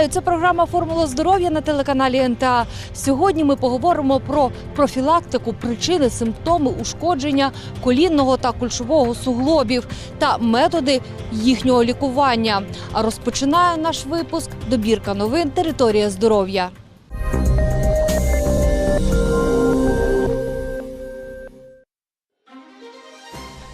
Вітаю! Це програма Формула здоров'я на телеканалі НТА. Сьогодні ми поговоримо про профілактику, причини, симптоми ушкодження колінного та кульшового суглобів та методи їхнього лікування. А розпочинає наш випуск добірка новин Територія здоров'я.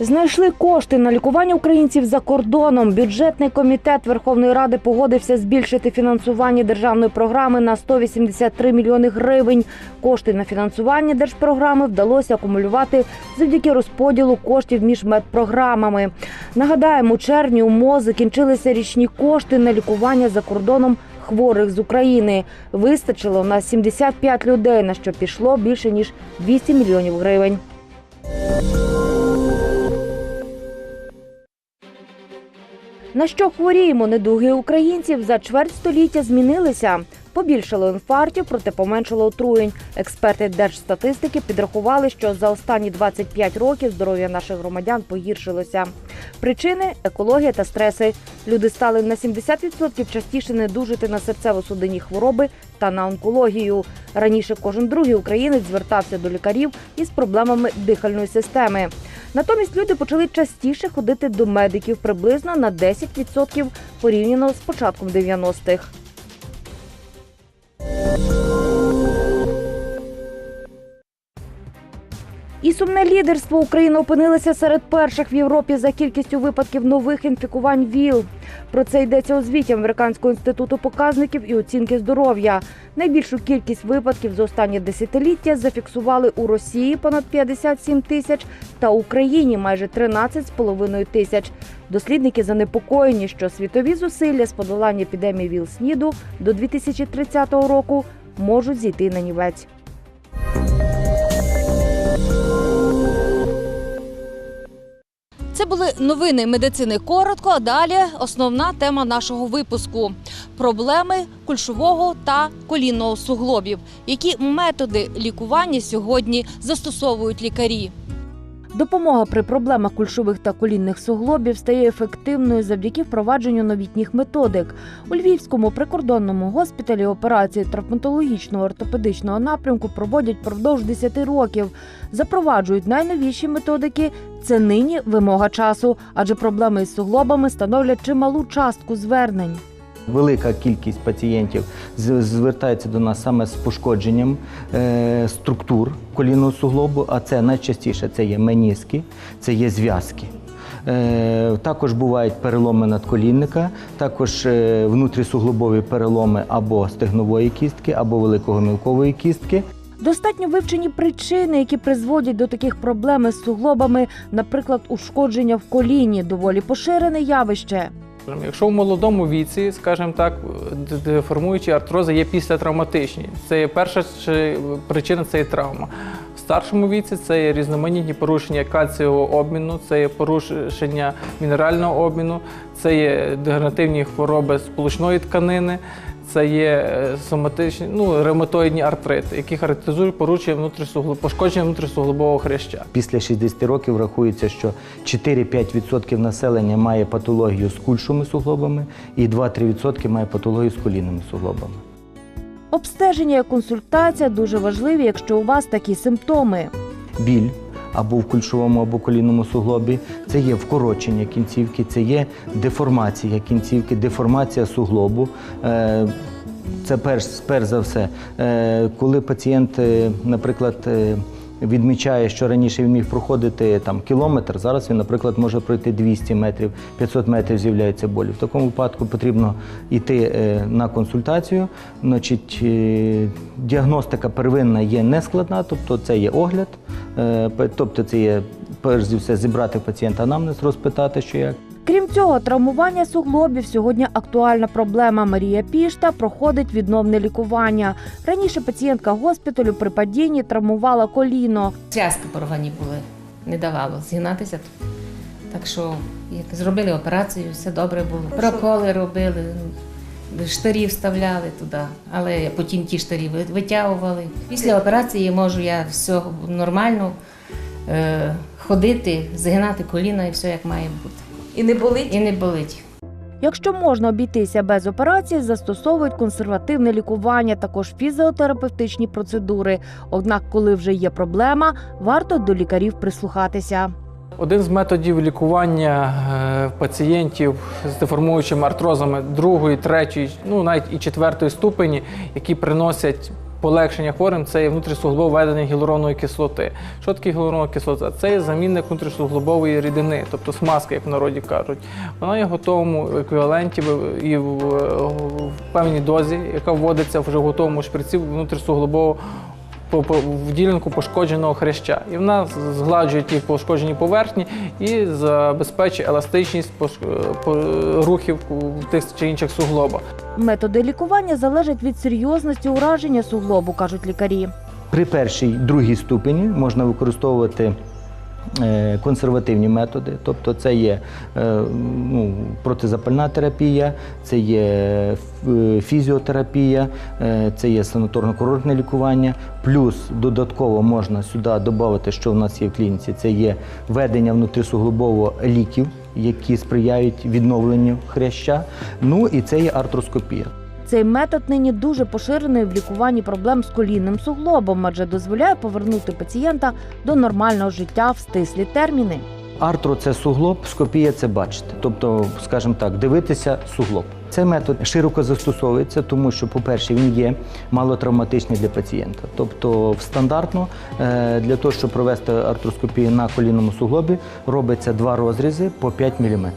Знайшли кошти на лікування українців за кордоном. Бюджетний комітет Верховної Ради погодився збільшити фінансування державної програми на 183 мільйони гривень. Кошти на фінансування держпрограми вдалося акумулювати завдяки розподілу коштів між медпрограмами. Нагадаємо, у червні у МОЗ закінчилися річні кошти на лікування за кордоном хворих з України. Вистачило на 75 людей, на що пішло більше ніж 200 мільйонів гривень. На що хворіємо недуги українців за чверть століття змінилися. Побільшало інфарктів, проте поменшало отруєнь. Експерти держстатистики підрахували, що за останні 25 років здоров'я наших громадян погіршилося. Причини екологія та стреси. Люди стали на 70% частіше недужити на серцево-судинні хвороби та на онкологію. Раніше кожен другий українець звертався до лікарів із проблемами дихальної системи. Натомість люди почали частіше ходити до медиків приблизно на 10% порівняно з початком 90-х. І сумне лідерство Україна опинилася серед перших в Європі за кількістю випадків нових інфікувань ВІЛ. Про це йдеться у звіті Американського інституту показників і оцінки здоров'я. Найбільшу кількість випадків за останні десятиліття зафіксували у Росії понад 57 тисяч та Україні майже 13,5 тисяч. Дослідники занепокоєні, що світові зусилля з подолання епідемії ВІЛ-СНІДу до 2030 року можуть зійти на нівець. Це були новини медицини коротко. А далі основна тема нашого випуску: проблеми кульшового та колінного суглобів. Які методи лікування сьогодні застосовують лікарі? Допомога при проблемах кульшових та колінних суглобів стає ефективною завдяки впровадженню новітніх методик. У Львівському прикордонному госпіталі операції травматологічного ортопедичного напрямку проводять впродовж 10 років. Запроваджують найновіші методики. Це нині вимога часу, адже проблеми із суглобами становлять чималу частку звернень. Велика кількість пацієнтів звертається до нас саме з пошкодженням е, структур колінного суглобу, а це найчастіше це є меніски, це є зв'язки. Е, також бувають переломи надколінника, також е, внутрісуглобові переломи або стегнової кістки, або великого-мілкової кістки. Достатньо вивчені причини, які призводять до таких проблем із суглобами, наприклад, ушкодження в коліні, доволі поширене явище. Якщо в молодому віці, скажімо так, деформуючі артрози є післятравматичні. Це перша причина це є травма. Старшому віці це є різноманітні порушення кальцієвого обміну, це є порушення мінерального обміну, це є дегенеративні хвороби сполучної тканини, це є е, соматичні, ну, ревматоїдні артрити, які характеризують порушення пошкодження внутрісуглобового хряща. Після 60 років рахується, що 4-5% населення має патологію з кульшими суглобами і 2-3% має патологію з колінними суглобами. Обстеження і консультація дуже важливі, якщо у вас такі симптоми. біль або в кульшовому, або колінному суглобі, це є вкорочення кінцівки, це є деформація кінцівки, деформація суглобу. Е, Це перш, перш за все, Е, коли пацієнт, е, наприклад, відмічає, що раніше він міг проходити там кілометр, зараз він, наприклад, може пройти 200 метрів, 500 метрів з'являється болі. В такому випадку потрібно йти е, на консультацію. Значить, е, діагностика первинна є нескладна, тобто це є огляд, е, тобто це є перш за все зібрати пацієнта анамнез, розпитати, що як. Крім цього, травмування суглобів сьогодні актуальна проблема. Марія Пішта проходить відновне лікування. Раніше пацієнтка госпіталю при падінні травмувала коліно. Зв'язки порвані були, не давало згинатися. Так що як зробили операцію, все добре було. Проколи робили, штирі вставляли туди, але потім ті штирі витягували. Після операції можу я все нормально е, ходити, згинати коліна і все як має бути. І не болить? І не болить. Якщо можна обійтися без операції, застосовують консервативне лікування, також фізіотерапевтичні процедури. Однак, коли вже є проблема, варто до лікарів прислухатися. Один з методів лікування е, пацієнтів з деформуючими артрозами другої, третьої, ну навіть і четвертої ступені, які приносять полегшення хворим, це є внутрішньосуглобове введення гіалуронової кислоти. Що таке гіалуронова кислота? Це є замінник внутрішньосуглобової рідини, тобто смазка, як в народі кажуть. Вона є в готовому еквіваленті і в, в певній дозі, яка вводиться вже в готовому шприці по в ділянку пошкодженого хреща. І вона згладжує ті пошкоджені поверхні і забезпечує еластичність пош- по, рухів в тих чи інших суглобах. Методи лікування залежать від серйозності ураження суглобу, кажуть лікарі. При першій, другій ступені можна використовувати е, консервативні методи, тобто це є е, ну, протизапальна терапія, це є е, фізіотерапія, е, це є санаторно-курортне лікування. Плюс додатково можна сюди додати, що в нас є в клініці, це є введення внутрісуглобово ліків, які сприяють відновленню хряща. Ну і це є артроскопія. Цей метод нині дуже поширений в лікуванні проблем з колінним суглобом, адже дозволяє повернути пацієнта до нормального життя в стислі терміни. Артро це суглоб, скопія це бачити. Тобто, скажімо так, дивитися суглоб. Цей метод широко застосовується, тому що, по-перше, він є малотравматичний для пацієнта. Тобто, стандартно е, для того, щоб провести артроскопію на колінному суглобі, робиться два розрізи по 5 мм.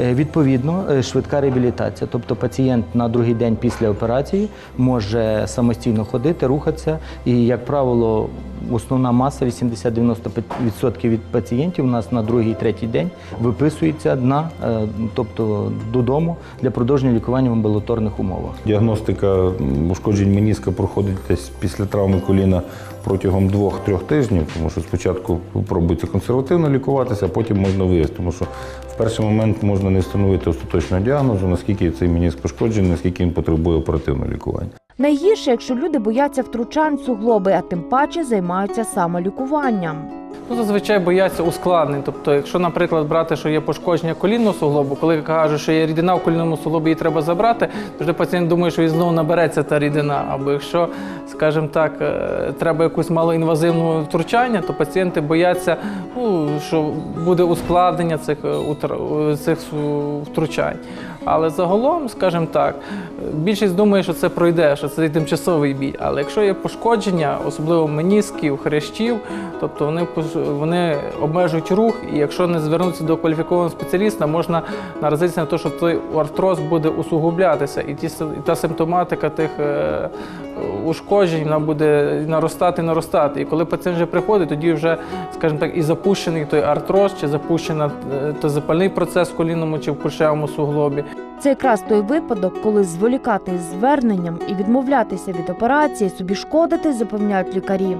Е, Відповідно, е, швидка реабілітація. Тобто пацієнт на другий день після операції може самостійно ходити, рухатися. І, як правило, основна маса 80-90% від пацієнтів у нас на другий третій день виписується на, е, тобто додому для продовження лікування в амбулаторних умовах. Діагностика ушкоджень меніска проходить десь після травми коліна протягом двох-трьох тижнів, тому що спочатку пробується консервативно лікуватися, а потім можна виїзд, тому що в перший момент можна не встановити остаточного діагнозу, наскільки цей меніск пошкоджений, наскільки він потребує оперативного лікування. Найгірше, якщо люди бояться втручань суглоби, а тим паче займаються самолікуванням. Ну, зазвичай бояться ускладнень. Тобто, якщо, наприклад, брати, що є пошкодження колінного суглобу, коли кажуть, що є рідина в колінному суглобі, її треба забрати, то пацієнт думає, що він знову набереться та рідина. Або якщо, скажімо так, е, треба якусь малоінвазивну втручання, то пацієнти бояться, ну, що буде ускладнення цих, е, е, цих втручань. Але загалом, скажімо так, більшість думає, що це пройде, що це тимчасовий біль. Але якщо є пошкодження, особливо менісків, хрящів, тобто вони вони обмежують рух, і якщо не звернутися до кваліфікованого спеціаліста, можна наразитися на те, що той артроз буде усугублятися, і ті та симптоматика тих е, ушкоджень вона буде наростати, наростати. І коли пацієнт вже приходить, тоді вже, скажімо так, і запущений той артроз, чи запущений той запальний процес в колінному чи в кульшевому суглобі. Це якраз той випадок, коли зволікати з зверненням і відмовлятися від операції собі шкодити, запевняють лікарі.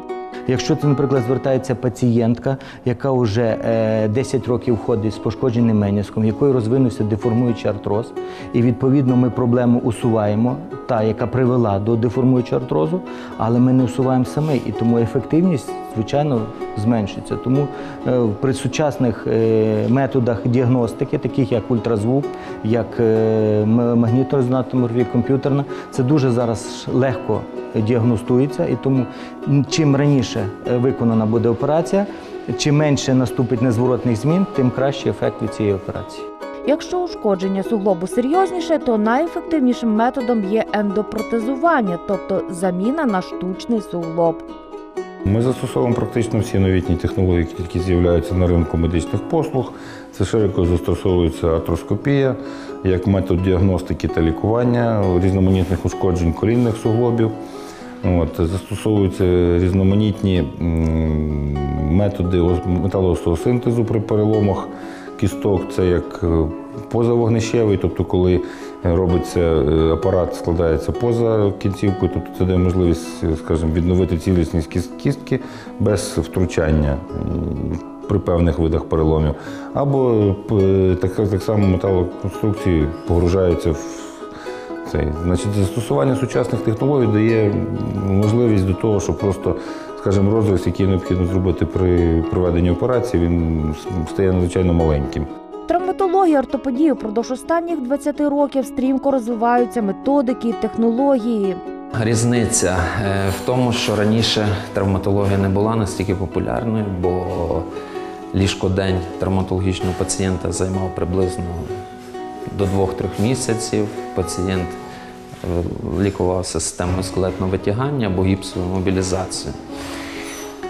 Якщо це, наприклад, звертається пацієнтка, яка вже е, 10 років ходить з пошкодженим меніском, в якої розвинувся деформуючий артроз, і відповідно ми проблему усуваємо, та, яка привела до деформуючого артрозу, але ми не усуваємо саме, і тому ефективність, звичайно, зменшується. Тому е, при сучасних е, методах діагностики, таких як ультразвук, як е, магнітно-резонансна томографія, комп'ютерна, це дуже зараз легко діагностується, і тому чим раніше виконана буде операція, чим менше наступить незворотних змін, тим кращий ефект від цієї операції. Якщо ушкодження суглобу серйозніше, то найефективнішим методом є ендопротезування, тобто заміна на штучний суглоб. Ми застосовуємо практично всі новітні технології, які з'являються на ринку медичних послуг. Це широко застосовується артроскопія як метод діагностики та лікування різноманітних ушкоджень колінних суглобів. От, застосовуються різноманітні методи ос- металоостеосинтезу при переломах кісток. Це як е, позавогнищевий, тобто коли робиться е, апарат, складається поза кінцівкою, тобто це дає можливість, е, скажімо, відновити цілісність кістки без втручання при певних видах переломів. Або так, так само металоконструкції погружаються в цей. Значить, застосування сучасних технологій дає можливість до того, щоб просто, скажімо, розріз, який необхідно зробити при проведенні операції, він стає надзвичайно маленьким. Травматологія ортопедії впродовж останніх 20 років стрімко розвиваються методики технології. Різниця е, в тому, що раніше травматологія не була настільки популярною, бо ліжкодень травматологічного пацієнта займав приблизно до 2-3 місяців. Пацієнт е, лікувався системою скелетного витягання або гіпсовою мобілізацією.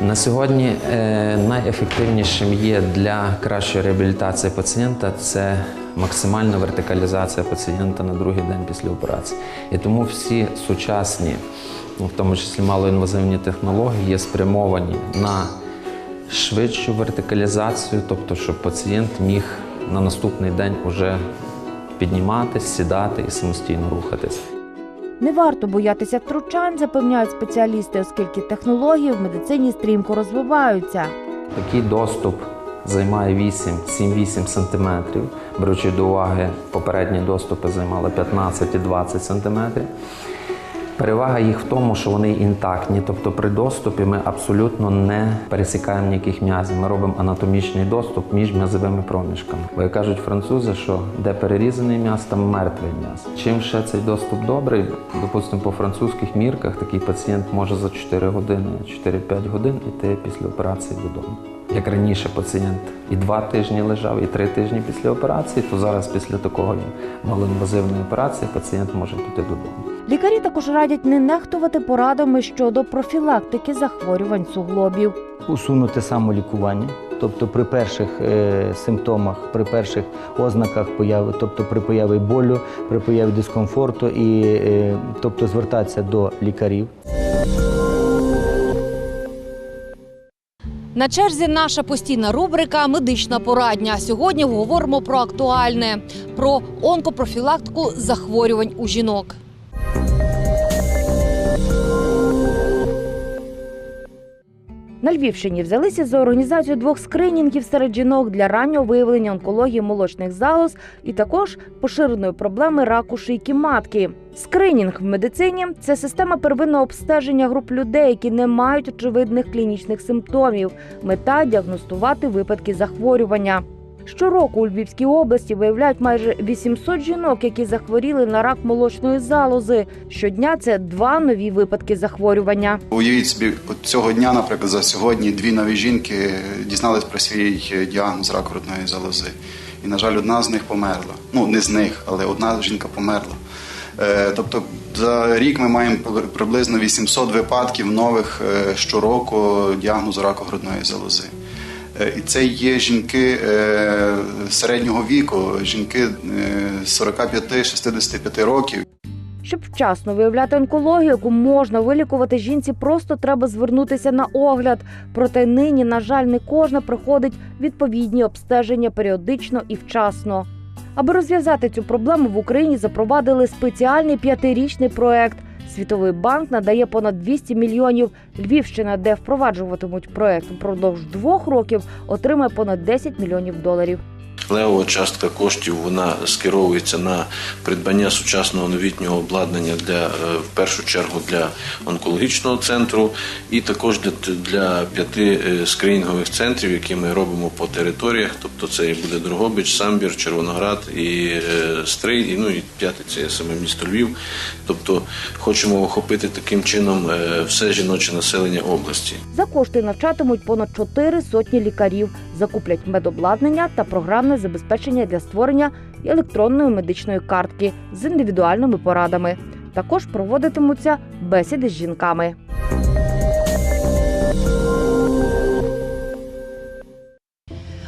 На сьогодні е, найефективнішим є для кращої реабілітації пацієнта це максимальна вертикалізація пацієнта на другий день після операції. І тому всі сучасні, в тому числі малоінвазивні технології, є спрямовані на швидшу вертикалізацію, тобто щоб пацієнт міг на наступний день уже підніматись, сідати і самостійно рухатись. Не варто боятися втручань, запевняють спеціалісти, оскільки технології в медицині стрімко розвиваються. Такий доступ займає 8, 7-8 сантиметрів, беручи до уваги, попередні доступи займали 15 і 20 сантиметрів. Перевага їх в тому, що вони інтактні, тобто при доступі ми абсолютно не пересікаємо ніяких м'язів. Ми робимо анатомічний доступ між м'язовими проміжками. Бо кажуть французи, що де перерізаний м'яз, там мертвий м'яз. Чим ще цей доступ добрий, допустимо, по французьких мірках такий пацієнт може за 4 години, 4-5 годин іти після операції додому. Як раніше пацієнт і два тижні лежав, і три тижні після операції, то зараз після такої малоінвазивної операції пацієнт може піти додому. Лікарі також радять не нехтувати порадами щодо профілактики захворювань суглобів. усунути самолікування. Тобто при перших е, симптомах, при перших ознаках появи, тобто при появі болю, при появі дискомфорту, і е, тобто звертатися до лікарів. На черзі наша постійна рубрика Медична порадня. Сьогодні говоримо про актуальне про онкопрофілактику захворювань у жінок. На Львівщині взялися за організацію двох скринінгів серед жінок для раннього виявлення онкології молочних залоз і також поширеної проблеми раку шийки матки. Скринінг в медицині це система первинного обстеження груп людей, які не мають очевидних клінічних симптомів. Мета діагностувати випадки захворювання. Щороку у Львівській області виявляють майже 800 жінок, які захворіли на рак молочної залози. Щодня це два нові випадки захворювання. Уявіть собі, от цього дня, наприклад, за сьогодні дві нові жінки дізнались про свій діагноз раку грудної залози. І, на жаль, одна з них померла. Ну, не з них, але одна жінка померла. Е, Тобто за рік ми маємо приблизно 800 випадків нових е, щороку діагнозу раку грудної залози. Е, І це є жінки е, середнього віку, жінки е, 45-65 років. Щоб вчасно виявляти онкологію, яку можна вилікувати жінці, просто треба звернутися на огляд. Проте нині, на жаль, не кожна проходить відповідні обстеження періодично і вчасно. Аби розв'язати цю проблему в Україні запровадили спеціальний п'ятирічний проект. Світовий банк надає понад 200 мільйонів. Львівщина, де впроваджуватимуть проект впродовж двох років, отримає понад 10 мільйонів доларів. Левова частка коштів вона скеровується на придбання сучасного новітнього обладнання для е, в першу чергу для онкологічного центру і також для, для п'яти е, скринінгових центрів, які ми робимо по територіях. Тобто це і буде Дрогобич, Самбір, Червоноград і е, Стрий, і ну і п'яте це саме місто Львів. Тобто хочемо охопити таким чином все жіноче населення області. За кошти навчатимуть понад чотири сотні лікарів, закуплять медобладнання та програмне забезпечення для створення електронної медичної картки з індивідуальними порадами. Також проводитимуться бесіди з жінками.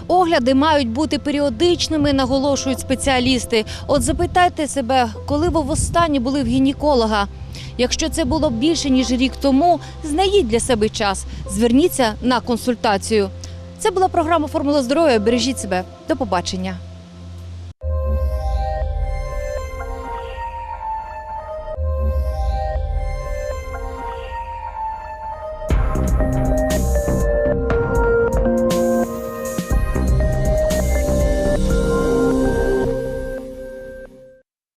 Огляди мають бути періодичними, наголошують спеціалісти. От запитайте себе, коли ви востаннє були в гінеколога. Якщо це було більше ніж рік тому, знайдіть для себе час. Зверніться на консультацію. Це була програма Формула здоров'я. Бережіть себе. До побачення.